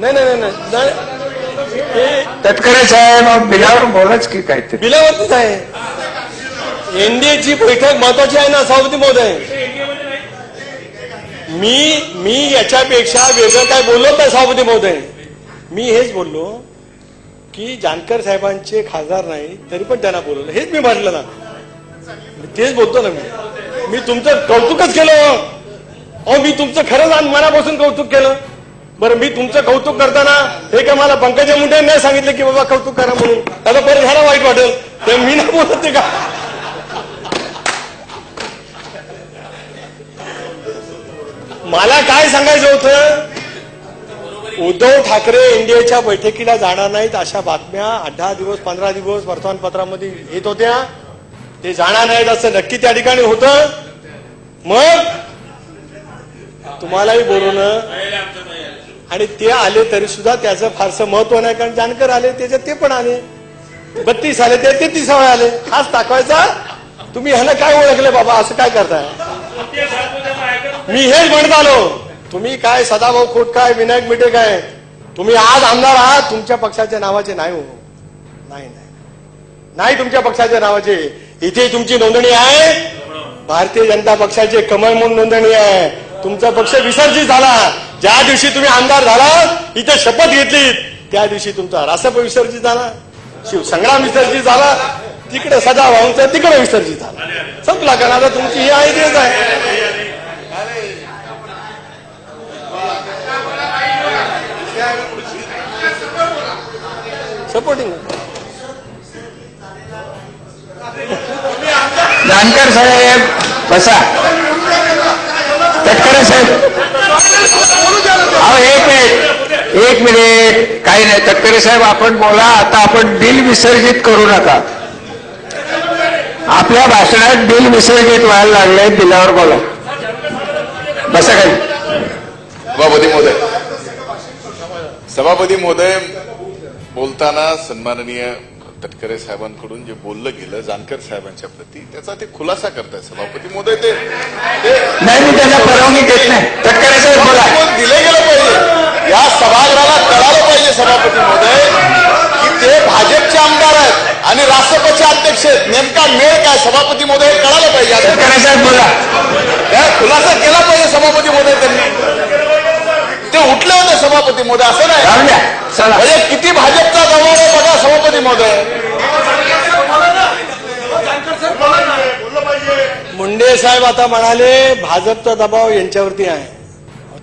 नाही नाही नाही, तटकरे साहेब बिलावर बोलाच की काहीतरी. बिलावरतीच आहे. एनडीएची बैठक महत्वाची आहे ना सभापती महोदय? मी मी याच्यापेक्षा वेगळं काय बोललो नाही सभापती महोदय? मी हेच बोललो की जानकर साहेबांचे खासदार नाही तरी पण त्यांना बोलवलं. हेच मी म्हटलं ना. तेच बोलतो ना मी. मी तुमचं कौतुकच केलं. अहो मी तुमचं खरंच मनापासून कौतुक केलं. बरं मी तुमचं कौतुक करताना हे काय मला पंकजा मुंडे नाही सांगितलं की बाबा कौतुक करा म्हणून? आता परत झाला वाईट वाटेल. तर मी नाही बोलत ते का? मला काय सांगायचं होतं? उद्धव ठाकरे एनडीएच्या बैठकीला जाणार नाहीत अशा बातम्या. आठ दिवस पंधरा दिवस वर्तमानपत्रामध्ये येत होत्या. ते जाणार नाहीत असं नक्की त्या ठिकाणी होतं. मग? तुम्हालाही बोलवणं. आणि ते आले तरी सुद्धा त्याचं फारसं महत्त्व नाही कारण जानकर आले त्याच्यात ते पण आले. बत्तीस आले ते तेहतीसावे आले. हाच दाखवायचा? तुम्ही ह्याला काय ओळखले बाबा? असं काय करताय? मी हेच म्हणत आलो. तुम्ही काय सदाभाऊ खोट काय विनायक मिटे काय? तुम्ही आज आमदार आहात तुमच्या पक्षाच्या नावाचे नाही हो. नाही नाही. नाही तुमच्या पक्षाच्या नावाचे. इथे तुमची नोंदणी आहे. भारतीय जनता पक्षाचे कमळ म्हणून नोंदणी आहे. तुमचा पक्ष विसर्जित झाला. ज्या दिवशी तुम्ही आमदार झाला इथे शपथ घेतली त्या दिवशी तुमचा रासप विसर्जित झाला. शिवसंग्राम विसर्जित झाला. तिकडे सदा भाऊंचा तिकडे विसर्जित झाला. संपला कारण आता तुमची ही आयडियाच आहे. सपोर्टिंग जानकर साहेब बसा. तटकरे साहेब. अहो एक मिनिट एक मिनिट काही नाही. तटकरे साहेब. आपण बोला. आता आपण बिल विसर्जित करू नका. आपल्या भाषणात बिल विसर्जित व्हायला लागले बिलावर बोला. बसा काही सभापती महोदय. सभापती महोदय बोलताना सन्माननीय तटकरे साहेबांकडून जे बोललं गेलं जानकर साहेबांच्या प्रती त्याचा ते खुलासा करताय सभापती महोदय ते दिले गेलं पाहिजे. या सभागृहाला कळालं पाहिजे सभापती महोदय की ते भाजपचे आमदार आहेत आणि राष्ट्रपती अध्यक्ष आहेत. नेमका मेळ काय? सभापती महोदय सभापती महोदय असं नाही. म्हणजे किती भाजपचा दबाव आहे बघा सभापती महोदय. मुंडे साहेब आता म्हणाले भाजपचा दबाव यांच्यावरती आहे.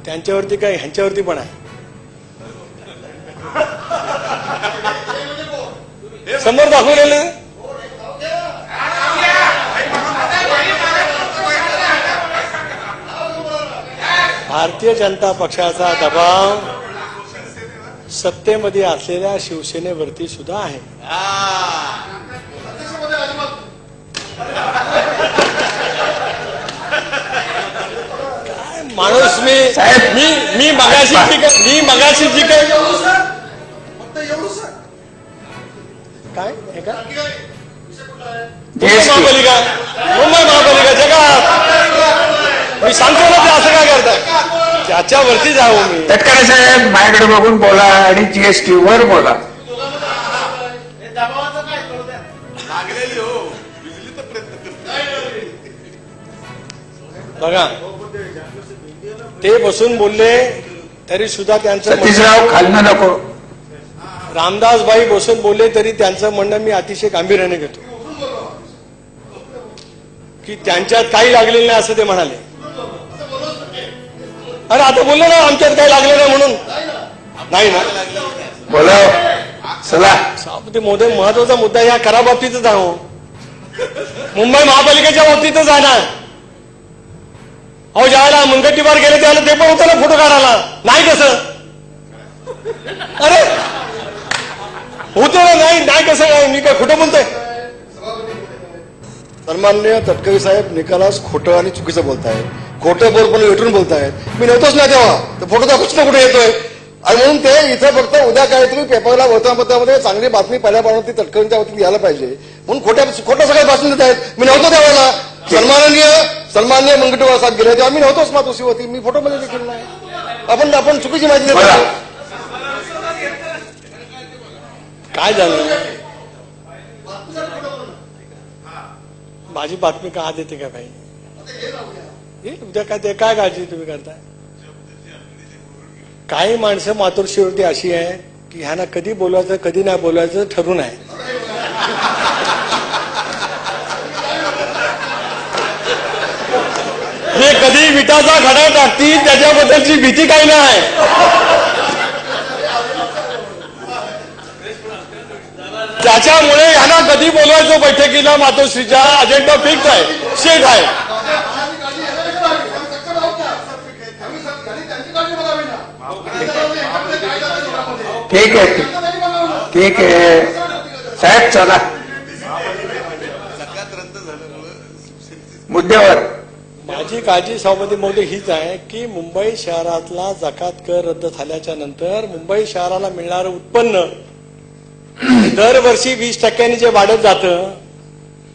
त्यांच्यावरती काय ह्यांच्यावरती पण आहे. समोर दाखवलेलं भारतीय जनता पक्षाचा दबाव सत्तेमध्ये असलेल्या शिवसेनेवरती सुद्धा आहे. काय माणूस मी साहेब. मी मी मगाशी जी काय मी मगाशी जी काय? काय? हे का मुंबई. महापालिका मुंबई महापालिका जगात मी सांगतो ना ते असं काय करताय? त्याच्यावरतीच आहो मी. तटकरे साहेब माझ्याकडे बघून बोला आणि जीएसटी वर बोला. बघा ते बसून बोलले तरी सुद्धा त्यांचं सतीशराव खालनं नको. रामदासबाई बसून बोलले तरी त्यांचं म्हणणं मी अतिशय गांभीर्याने घेतो. की त्यांच्यात काही लागलेलं नाही असं ते म्हणाले. अरे आता बोललो ना आमच्यात काही लागले नाही म्हणून. नाही ना? बोला. चला. सभापती मोदय महत्त्वाचा मुद्दा या करा बाबतीतच आहे हो. मुंबई महापालिकेच्या बाबतीतच आहे ना. अहो ज्यावेळेला मुनगट्टीवार गेले त्यावेळेला ते पण होतं ना फोटो काढायला. नाही कसं अरे! होतं ना नाही नाही कसं काय मी काय खोटं बोलतोय? सन्मान्य तटकरे साहेब निकालास खोटं आणि चुकीचं बोलतायत खोटं बोल पण वेटून बोलतायत मी नव्हतोच ना तेव्हा तर फोटो दाखवूच ना कुठे येतोय आणि म्हणून ते इथं फक्त उद्या काहीतरी पेपरला वर्तमानपत्रामध्ये चांगली बातमी पहिल्या पासून ती तटकरेंच्या वतीने द्यायला पाहिजे म्हणून खोट्या खोटं सगळ्या बातमी देत आहेत मी नव्हतो त्यावेळेला सन्माननीय सन्मान्य मंगटवार साहेब गेले तेव्हा मी नव्हतोच मातोश्रीवरती मी फोटोमध्ये देखील नाही आपण आपण चुकीची माहिती देतो काय झालं माझी बातमी का देते का भाई उद्या काय ते काय काळजी तुम्ही करताय? काही माणसं मातोश्रीवरती अशी आहे की ह्यांना कधी बोलायचं कधी नाही बोलायचं ठरून आहे हे कधी विटाचा खडा टाकतील त्याच्याबद्दलची भीती काही नाही. त्याच्यामुळे ह्यांना कधी बोलवायचं बैठकीला मातोश्रीच्या अजेंडा फिक्स आहे शेट आहे. ठीक आहे. ठीक- आहे. साहेब चला. मुद्द्यावर. माझी काळजी सभापती महोदय हीच आहे की मुंबई शहरातला जकात कर रद्द झाल्याच्यानंतर मुंबई शहराला मिळणारं उत्पन्न दरवर्षी वीस टक्क्यांनी जे वाढत जातं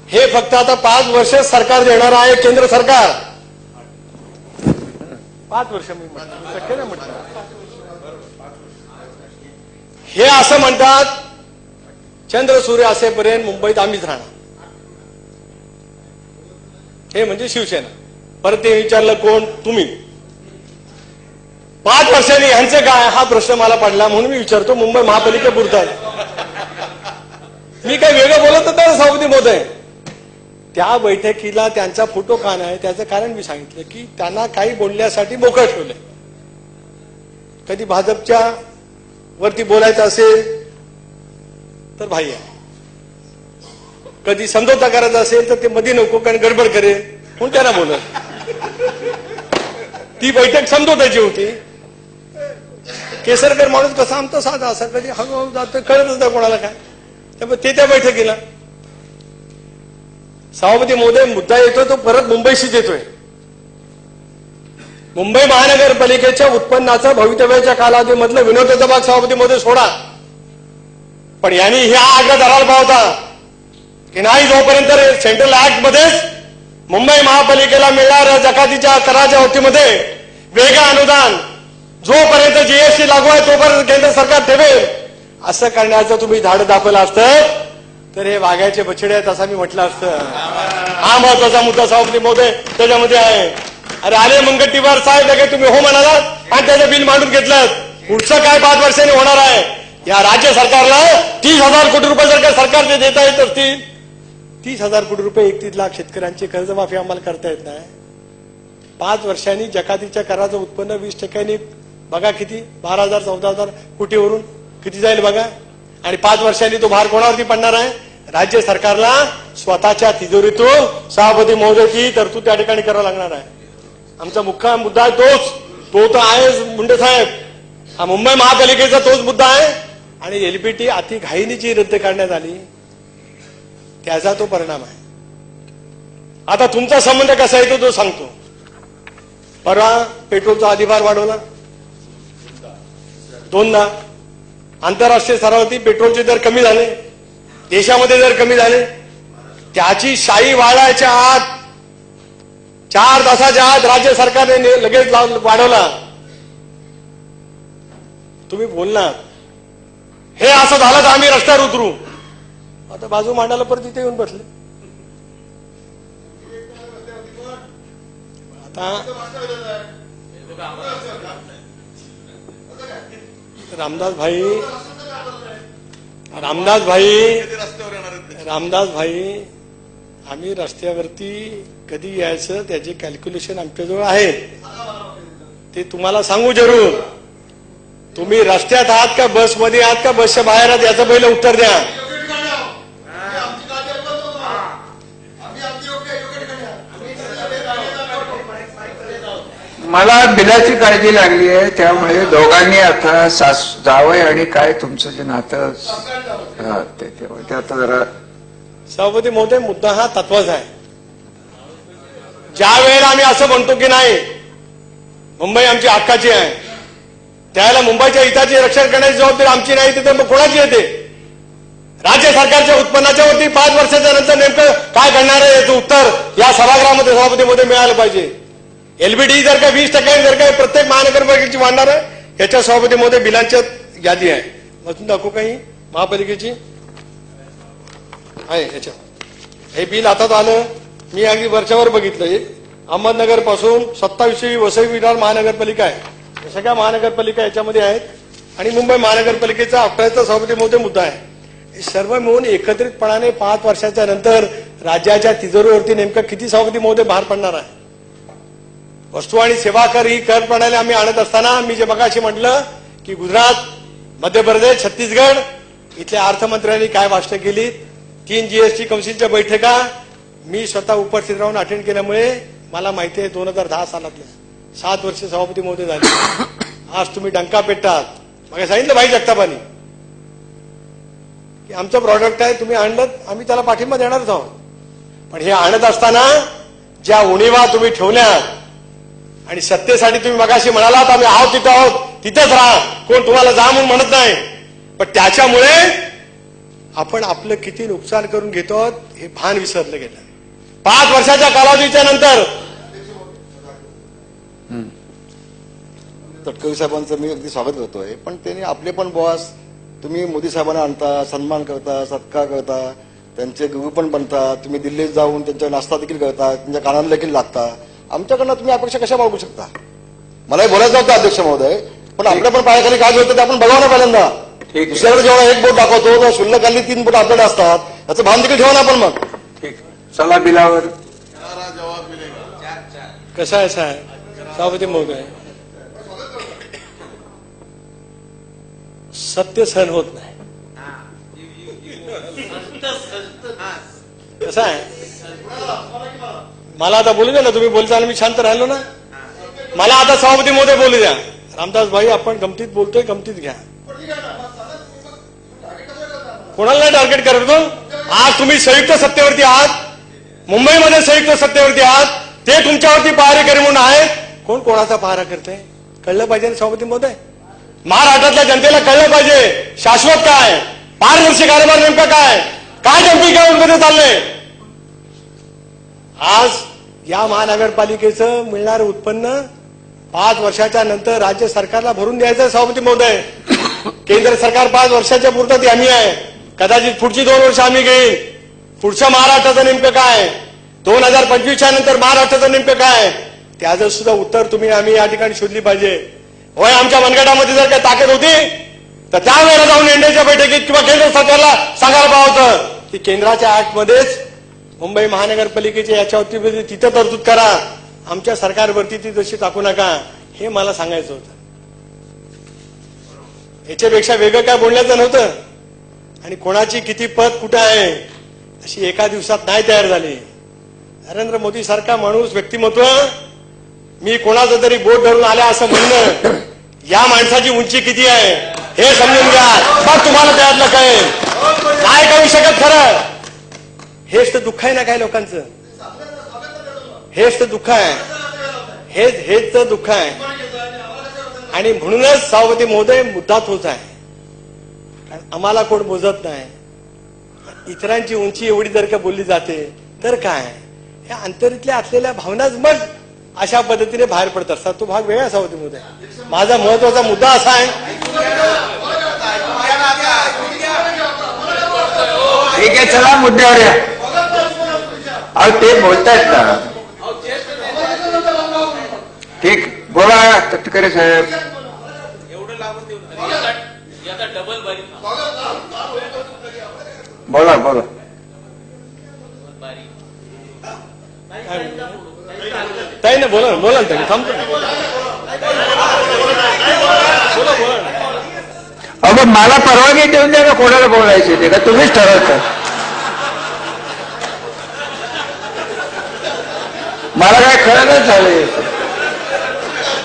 हे फक्त आता पाच वर्ष सरकार देणार आहे केंद्र सरकार. पाच वर्ष मी म्हटलं, वीस टक्के नाही म्हटलं. हे असं म्हणतात चंद्र सूर्य असेपर्यंत मुंबईत आम्हीच राहणार. हे म्हणजे शिवसेना. परत ते विचारलं कोण? तुम्ही. पाच वर्षांनी यांचं काय हा प्रश्न मला पडला म्हणून मी विचारतो मुंबई महापालिकेपुरतात मी काही वेगळं बोलत होता सभापती मोदय. त्या बैठकीला त्यांचा फोटो का नाही त्याचं कारण मी सांगितलं की त्यांना काही बोलण्यासाठी मोकळं ठेवलंय. कधी भाजपच्या वरती बोलायचं असेल तर भाई आहे. कधी समजोता करायचा असेल तर ते मध्ये नको कारण गडबड करेल म्हणून त्यांना बोलत ती बैठक समजोताची होती. केसरकर माणूस कसा आमचा साधा असा कधी हळूहळू जातो कळतच नाही कोणाला काय. त्यामुळे ते त्या बैठकीला. सभापती महोदय मुद्दा येतोय तो परत मुंबईशीच येतोय. मुंबई महानगरपालिकेच्या उत्पन्नाचं भवितव्याच्या कालावधीमधलं विनोद दबाग सभापतीमध्ये सोडा. पण यांनी ह्या आग्रह धरायला पावता. की नाही जोपर्यंत सेंट्रल ऍक्ट मध्येच मुंबई महापालिकेला मिळणाऱ्या जकातीच्या कराच्या वतीमध्ये वेगळं अनुदान जोपर्यंत जीएसटी लागू आहे तोपर्यंत केंद्र सरकार ठेवेल असं करण्याचं तुम्ही धाड दाखवलं असतं. तर हे वाघ्याचे बछडे आहेत असं मी म्हटलं असतं. हा महत्त्वाचा मुद्दा सभापती महोदय त्याच्यामध्ये आहे. अरे आले मंगटीवार साहेब लगे तुम्ही हो म्हणालात आणि त्याचं बिल मांडून घेतलं पुढचं काय पाच वर्षांनी होणार आहे? या राज्य सरकारला तीस हजार कोटी रुपये जर का सरकार ते देता येत असतील तीस हजार कोटी रुपये एकतीस लाख शेतकऱ्यांची कर्जमाफी आम्हाला करता येत नाही. पाच वर्षांनी जकातीच्या कराचं उत्पन्न वीस टक्क्यांनी बघा किती बारा हजार चौदा हजार कोटीवरून किती जाईल बघा. आणि पाच वर्षांनी तो भार कोणावरती पडणार आहे? राज्य सरकारला स्वतःच्या तिजोरीतून सभापती महोदयाची तरतूद त्या ठिकाणी करावं लागणार आहे. आमचा मुख्य मुद्दा आहे तोच. तो तर आहे मुंडे साहेब. हा मुंबई महापालिकेचा तोच मुद्दा आहे. आणि एलपीटी अति घाईनी जी रद्द करण्यात आली. त्याचा तो परिणाम आहे. आता तुमचा संबंध कसा येतो तो सांगतो. परवा पेट्रोलचा अधिभार वाढवला. दोनदा. आंतरराष्ट्रीय स्तरावरती पेट्रोलचे दर कमी झाले. देशामध्ये दर कमी झाले. त्याची शाई वाढायच्या आत चार तासाच्या आत राज्य सरकारने लगेच वाढवला. तुम्ही बोलणार. हे असं झालं तर आम्ही रस्त्यावर उतरू. आता बाजू मांडायला परत तिथे येऊन बसले. आता रामदास भाई रामदास भाई रामदास भाई आम्ही रस्त्यावरती कधी यायचं त्याचे कॅल्क्युलेशन आमच्याजवळ आहे ते तुम्हाला सांगू जरूर. तुम्ही रस्त्यात आहात का बसमध्ये आहात का बसच्या बाहेर आहात याचं पहिलं उत्तर द्या. मला बिलाची काळजी लागली आहे त्यामुळे दोघांनी आता सास जावय आणि काय तुमचं जे नातं हा, ते ते- ते आता जरा सभापती महोदय मुद्दा हा तत्वाचा आहे. ज्या वेळेला आम्ही असं म्हणतो की नाही मुंबई आमची हक्काची आहे. त्यावेळेला मुंबईच्या हिताची रक्षण करण्याची जबाबदारी आमची नाही तिथे मग कोणाची येते? राज्य सरकारच्या उत्पन्नाच्या वरती पाच वर्षाच्या नंतर नेमकं काय घडणार आहे याचं उत्तर या सभागृहामध्ये सभापतीमध्ये मिळालं पाहिजे. एलबीडी जर का वीस टक्के जर का प्रत्येक महानगरपालिकेची वाढणार आहे याच्या सभापतीमध्ये बिलांच्या यादी आहे. वाचून दाखवू काही महापालिकेची? आहे याच्या हे बिल आताच आलं मी अगदी वरच्यावर बघितलं अहमदनगरपासून सत्तावीसशे वसई विरार महानगरपालिका आहे. या सगळ्या महानगरपालिका याच्यामध्ये आहेत. आणि मुंबई महानगरपालिकेचा अठराचा सभापती मोठे मुद्दा आहे. हे सर्व मिळून एकत्रितपणाने पाच वर्षाच्या नंतर राज्याच्या तिजोरीवरती नेमकं किती सभापती महोदय बाहेर पडणार आहे? वस्तू आणि सेवा कर ही कर प्रणाली आम्ही आणत असताना मी जे मगाशी म्हटलं की गुजरात मध्य प्रदेश छत्तीसगड इथल्या अर्थमंत्र्यांनी काय भाषण केली तीन जीएसटी कौन्सिलच्या बैठका मी स्वतः उपस्थित राहून अटेंड केल्यामुळे मला माहिती आहे दोन हजार दहा सालातल्या सात वर्ष सभापती महोदय झाले. आज तुम्ही डंका पेटतात. मग सांगितलं भाई जगतापानी की आमचं प्रॉडक्ट आहे तुम्ही आणलं आम्ही त्याला पाठिंबा देणारच आहोत. पण हे आणत असताना ज्या उणीवा तुम्ही ठेवल्यात आणि सत्तेसाठी तुम्ही मगाशी म्हणालात आम्ही आहोत तिथं आहोत तिथंच राहा. कोण तुम्हाला जा म्हणून म्हणत नाही. पण त्याच्यामुळे आपण आपलं किती नुकसान करून घेतो आहोत हे भान विसरलं गेलं. पाच वर्षाच्या कालावधीच्या नंतर. तटकरी साहेबांचं मी अगदी स्वागत करतोय. पण त्यांनी आपले पण बॉस तुम्ही मोदी साहेबांना आणता सन्मान करता सत्कार करता त्यांचे गुरु पण बनता तुम्ही दिल्लीत जाऊन त्यांचा नाश्ता देखील करता त्यांच्या कानाला देखील लागता. आमच्याकडनं तुम्ही अपेक्षा कशा बाळगू शकता? मलाही बोलायचं होतं अध्यक्ष महोदय पण आपल्या पण पायाखाली काय होतं ते आपण बघावं ना पहिल्यांदा. दुसऱ्याकडे जेव्हा एक बोट दाखवतो तर शुल्लक आली तीन बोट आपल्याकडे असतात. याचं भान देखील ठेवा ना आपण मग. ठीक चला बिलावर. कसं आहे साहेब? सभापती महोदय. सत्य सहन होत नाही. कसं आहे? मला आता बोलू द्या ना तुम्ही बोलताना मी शांत राहिलो ना. मला आता सभापती महोदय बोलू द्या. रामदास भाई आपण गमतीत बोलतोय गमतीत घ्या. कोणाला नाही टार्गेट करत आज तुम्ही संयुक्त सत्तेवरती आहात. मुंबईमध्ये संयुक्त सत्तेवरती आहात. ते तुमच्यावरती पहारेकरी म्हणून आहेत. कोण कोणाचा पहारा करते? कळलं पाहिजे सभापती महोदय? महाराष्ट्रातल्या जनतेला कळलं पाहिजे. शाश्वत काय? पारदर्शी कारभार नेमका काय? काय डम्पिंगमध्ये चाललंय आज या महानगरपालिकेचं मिळणारं उत्पन्न पाच वर्षाच्या नंतर राज्य सरकारला भरून द्यायचं सभापती महोदय. केंद्र सरकार पाच वर्षाच्या पुरतं आम्ही आहे. कदाचित पुढची दोन वर्ष आम्ही घेईन पुढच्या महाराष्ट्राचं नेमकं काय? दोन हजार पंचवीसच्या नंतर महाराष्ट्राचं नेमकं काय? त्याचं सुद्धा उत्तर तुम्ही आम्ही या ठिकाणी शोधली पाहिजे. होय आमच्या मनगटामध्ये जर काही ताकद होती तर त्यावेळेला जाऊन एनडीएच्या बैठकीत किंवा केंद्र सरकारला सांगायला पाहिजे होतं की केंद्राच्या ऍक्टमध्येच मुंबई महानगरपालिकेच्या याच्यावरती म्हणजे तिथं तरतूद करा. आमच्या सरकारवरती ती जशी टाकू नका हे मला सांगायचं होतं. याच्यापेक्षा वेगळं काय बोलण्याचं नव्हतं. आणि कोणाची किती पद कुठं आहे अशी एका दिवसात नाही तयार झाली. नरेंद्र मोदी सारखा माणूस व्यक्तिमत्व मी कोणाचं तरी बोट धरून आल्या असं म्हणणं या माणसाची उंची किती आहे हे समजून घ्या. मग तुम्हाला त्यातलं कळेल. काय करू शकत खरं. हेच तर दुःख आहे ना काय लोकांचं. हेच तर दुःख आहे. हेच हेच तर दुःख आहे. आणि म्हणूनच सावती महोदय मुद्दा तोच आहे. आम्हाला कोण मोजत नाही. इतरांची उंची एवढी जर का बोलली जाते तर काय? या अंतरीतल्या असलेल्या भावनाच मग अशा पद्धतीने बाहेर पडत असतात. तो भाग वेगळा असा होतो मुद्दा. माझा महत्त्वाचा मुद्दा असा आहे. ठीक आहे चला मुद्द्यावर या. अहो ते बोलतायत ना. ठीक बोला तटकरे साहेब. बोला बोला ताई ना बोला ना बोला ना ताई थांबतो मग मला परवानगी देऊन द्या का कोणाला बोलायचे ते का तुम्हीच ठरवता मला काय कळलंच झालंय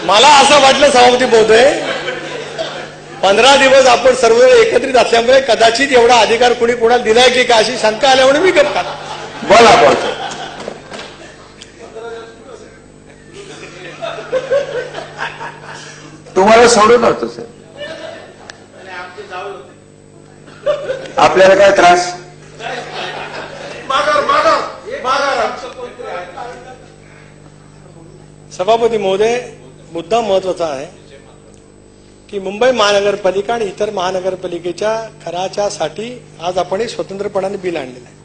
मला असं वाटलं सभापती महोदय पंधरा दिवस आपण सर्व एकत्रित असल्यामुळे कदाचित एवढा अधिकार कोणी कोणाला दिलाय की काय अशी शंका आल्यामुळे मी गप्प काढला. बोला बोला तुम्हाला सोडून होतो सर. आपल्याला काय त्रास? सभापती महोदय मुद्दा महत्त्वाचा आहे. की मुंबई महानगरपालिका आणि इतर महानगरपालिकेच्या कराच्यासाठी आज आपण एक स्वतंत्रपणाने बिल आणलेलं आहे.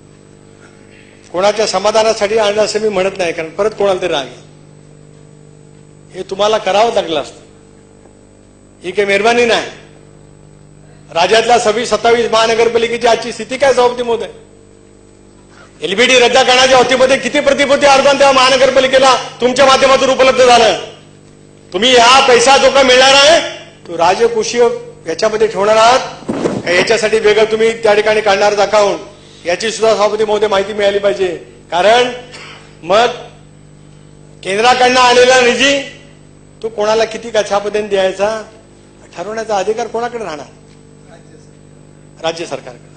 कोणाच्या समाधानासाठी आणलं असं मी म्हणत नाही कारण परत कोणाला तरी राग हे तुम्हाला करावं लागलं असतं. ही काही मेहरबानी नाही. राज्यातल्या सव्वीस सत्तावीस महानगरपालिकेची आजची स्थिती काय जबाबदारी मोद आहे एलबीडी रद्द करण्याच्या बाबतीमध्ये किती प्रतिपूर्ती अनुदान त्या महानगरपालिकेला तुमच्या माध्यमातून उपलब्ध झालं? तुम्ही हा पैसा जो का मिळणार आहे तो राजकोषीय याच्यामध्ये ठेवणार आहात. याच्यासाठी वेगळं तुम्ही त्या ठिकाणी काढणार अकाउंट याची सुद्धा सभापती महोदय माहिती मिळाली पाहिजे. कारण मग केंद्राकडनं आलेला निधी तो कोणाला किती कशा पद्धतीने द्यायचा? ठरवण्याचा अधिकार कोणाकडे राहणार? राज्य सरकारकडे.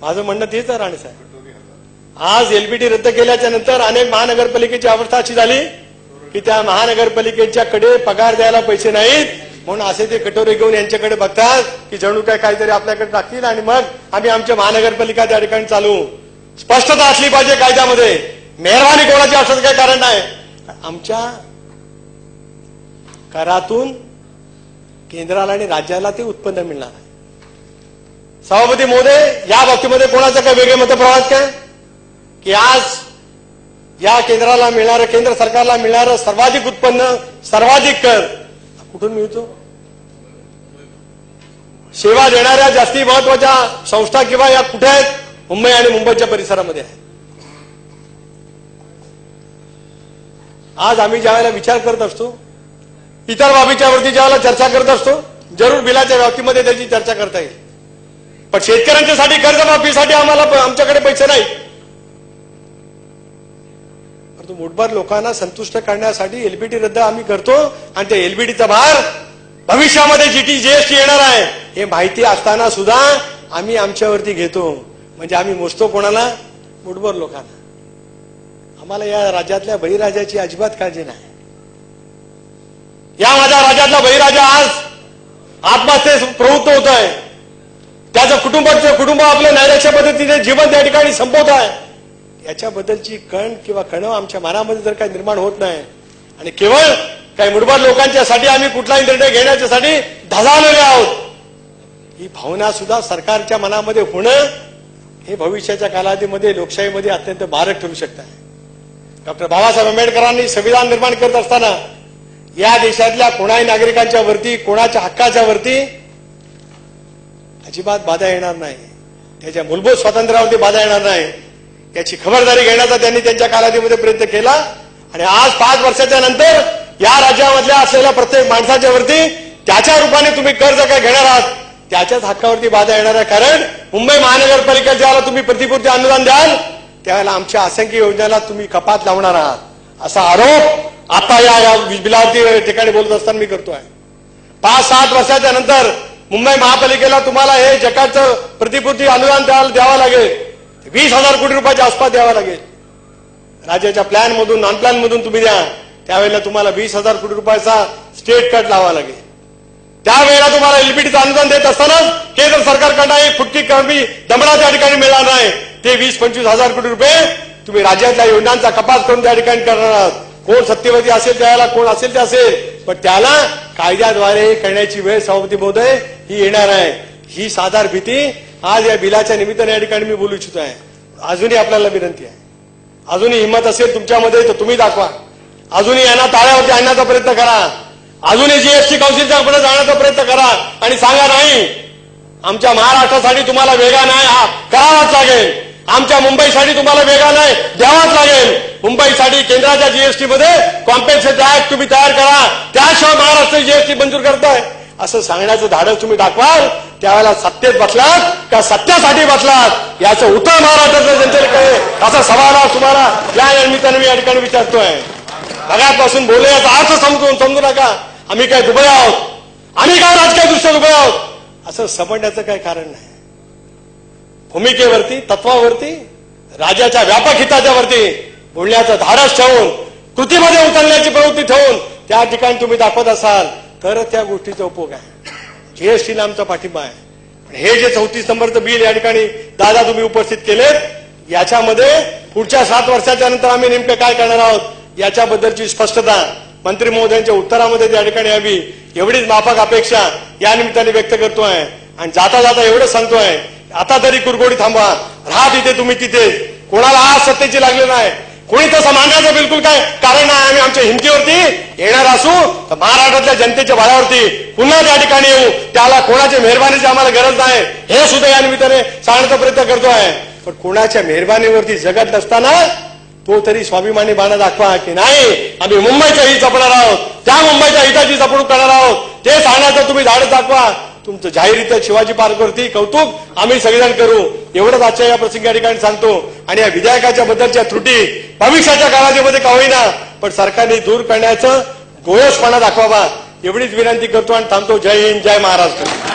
माझं म्हणणं तेच आहे राणे साहेब. आज एलबीटी रद्द केल्याच्यानंतर अनेक महानगरपालिकेची अवस्था अशी झाली की त्या महानगरपालिकेच्या कडे पगार द्यायला पैसे नाहीत. म्हणून असे ते कटोरे घेऊन यांच्याकडे बघतात की जणू काय काहीतरी आपल्याकडे टाकतील आणि मग आम्ही आमच्या महानगरपालिका त्या ठिकाणी चालू. स्पष्टता असली पाहिजे कायद्यामध्ये. मेहरबानी कोणाची असं काही कारण नाही. आमच्या करातून केंद्राला आणि राज्याला ते उत्पन्न मिळणार आहे. सभापती मोदय या बाबतीमध्ये कोणाचं काय वेगळे मतप्रवाह काय? की आज या केंद्राला मिळणारं केंद्र सरकारला मिळणारं सर्वाधिक उत्पन्न सर्वाधिक कर कुठून मिळतो? सेवा देणाऱ्या जास्ती महत्त्वाच्या संस्था किंवा या कुठे आहेत? मुंबई आणि मुंबईच्या परिसरामध्ये आहेत आज आम्ही ज्यावेळेला विचार करत असतो इतर बाबीच्या वरती ज्यावेळेला चर्चा करत असतो जरूर बिलाच्या बाबतीमध्ये त्याची चर्चा करता येईल. पण शेतकऱ्यांच्यासाठी कर्जमाफीसाठी आम्हाला आमच्याकडे पैसे नाहीत. परंतु मुठभर लोकांना संतुष्ट करण्यासाठी एलबीटी रद्द आम्ही करतो आणि त्या एलबीटीचा भार भविष्यामध्ये जीटी जीएसटी येणार आहे हे माहिती असताना सुद्धा आम्ही आमच्यावरती घेतो. म्हणजे आम्ही मोजतो कोणाला? मुठभर लोकांना. आम्हाला या राज्यातल्या बळीराजाची अजिबात काळजी नाही. या माझ्या राज्यातला बळीराजा आज आत्महत्येस प्रवृत्त होत आहे त्याचं कुटुंबाचं कुटुंब आपलं नैराश्य पद्धतीने जीवन त्या ठिकाणी संपवत आहे याच्याबद्दलची कण किंवा कणव आमच्या मनामध्ये जर काही निर्माण होत नाही आणि केवळ काही मुठभर लोकांच्यासाठी आम्ही कुठलाही निर्णय घेण्याच्यासाठी धजावलेले आहोत ही भावना सुद्धा सरकारच्या मनामध्ये होणं हे भविष्याच्या कालावधीमध्ये लोकशाहीमध्ये अत्यंत मारक ठरू शकत आहे. डॉक्टर बाबासाहेब आंबेडकरांनी संविधान निर्माण करत असताना या देशातल्या कोणाही नागरिकांच्या वरती कोणाच्या हक्काच्या वरती अजिबात बाधा येणार नाही. त्याच्या मूलभूत स्वातंत्र्यावरती बाधा येणार नाही. याची खबरदारी घेण्याचा त्यांनी त्यांच्या कालावधीमध्ये प्रयत्न केला. आणि आज पाच वर्षाच्या नंतर या राज्यामधल्या असलेल्या प्रत्येक माणसाच्या वरती त्याच्या रूपाने तुम्ही कर्ज काय घेणार आहात त्याच्याच हक्कावरती बाधा येणार आहे. कारण मुंबई महानगरपालिका ज्यावेळेला तुम्ही प्रतिपूर्ती अनुदान द्याल त्यावेळेला आमच्या असंख्य योजनेला तुम्ही कपात लावणार आहात. असा आरोप आता या या बिलावरती ठिकाणी बोलत असताना मी करतोय. पाच सात वर्षाच्या नंतर मुंबई महापालिकेला तुम्हाला हे जकाचं प्रतिपूर्ती अनुदान द्यावं लागेल. वीस हजार कोटी रुपयाच्या आसपास द्यावा लागेल. राज्याच्या प्लॅन मधून नॉन प्लॅन मधून तुम्ही द्या. त्यावेळेला तुम्हाला वीस हजार कोटी रुपयाचा स्टेट कट लावा लागेल. त्यावेळेला तुम्हाला एलबीटीचं अनुदान देत असतानाच केंद्र सरकारकडनं एक फुटकी कमी दमडा त्या ठिकाणी मिळणार नाही. ते वीस पंचवीस हजार कोटी रुपये तुम्ही राज्यातल्या योजनांचा कपात करून त्या ठिकाणी करणार आहात. कोण सत्तेवरती असेल त्याला कोण असेल ते असेल. पण त्याला कायद्याद्वारे करण्याची वेळ सभापती महोदय ही येणार आहे. ही साधार भीती आज या बिलाच्या निमित्ताने या ठिकाणी मी बोलू इच्छितो आहे. अजूनही आपल्याला विनंती आहे. अजूनही हिंमत असेल तुमच्यामध्ये तर तुम्ही दाखवा. अजूनही यांना ताळ्यावरती आणण्याचा प्रयत्न करा. अजूनही जीएसटी काउन्सिलच्या पुढे जाण्याचा प्रयत्न करा. आणि सांगा नाही आमच्या महाराष्ट्रासाठी तुम्हाला वेगा नाही हा करावाच लागेल. आमच्या मुंबईसाठी तुम्हाला वेगा नाही द्यावाच लागेल. मुंबईसाठी केंद्राच्या जीएसटी मध्ये कॉम्पेन्सेशन ऍक्ट तुम्ही तयार करा. त्याशिवाय महाराष्ट्र जीएसटी मंजूर करताय. असं सांगण्याचं धाडस तुम्ही दाखवाल त्यावेळेला सत्तेत बसलात का सत्यासाठी बसलात? याचं उत्तर महाराष्ट्राच्या जनतेकडे असा सवाल आज तुम्हाला या निमित्ताने मी या ठिकाणी विचारतोय. भगापासून बोलले याचा अर्थ समजून समजू नका. आम्ही काय दुबई आहोत? आम्ही काय राजकीय दृष्ट्या दुबई आहोत? असं समजण्याचं काय कारण नाही. भूमिकेवरती तत्वावरती राजाच्या व्यापक हिताच्या वरती बोलण्याचं धाडस ठेवून कृतीमध्ये उतरण्याची प्रवृत्ती ठेवून त्या ठिकाणी तुम्ही दाखवत असाल. तरच त्या गोष्टीचा उपयोग आहे. जीएसटीला आमचा पाठिंबा आहे. हे जे चौतीस नंबरचं बिल या ठिकाणी दादा तुम्ही उपस्थित केलेत याच्यामध्ये पुढच्या सात वर्षाच्या नंतर आम्ही नेमकं काय करणार आहोत याच्याबद्दलची स्पष्टता मंत्री महोदयांच्या उत्तरामध्ये त्या ठिकाणी यावी एवढीच माफक अपेक्षा या निमित्ताने व्यक्त करतोय. आणि जाता जाता एवढं सांगतोय आता तरी कुरगोडी थांबवा राहा तिथे तुम्ही तिथे. कोणाला आज सत्तेची लागले नाही कोणी तसं मांडण्याचं बिलकुल काय? कारण नाही आम्ही आमच्या हिमतीवरती येणार असू तर महाराष्ट्रातल्या जनतेच्या बळावरती पुन्हा त्या ठिकाणी येऊ. त्याला कोणाच्या मेहरबानीची आम्हाला गरज नाही. हे सुद्धा या निमित्ताने सांगण्याचा प्रयत्न करतो आहे. पण कोणाच्या मेहरबानीवरती जगत नसताना तो तरी स्वाभिमानी बाणा दाखवा की नाही आम्ही मुंबईच्या हित जपणार आहोत. त्या मुंबईच्या हिताची जपणूक करणार आहोत. ते सांगण्याचं तुम्ही झाडं दाखवा. तुमचं जाहीर शिवाजी पार्कवरती कौतुक आम्ही सगळेजण करू. एवढंच आजच्या या प्रसंगी या ठिकाणी सांगतो. आणि या विधेयकाच्या बद्दलच्या त्रुटी भविष्याच्या कालावधीमध्ये का होईना पण सरकारने दूर करण्याचं गोयसपणा दाखवावा. एवढीच विनंती करतो आणि थांबतो. जय हिंद जय महाराष्ट्र.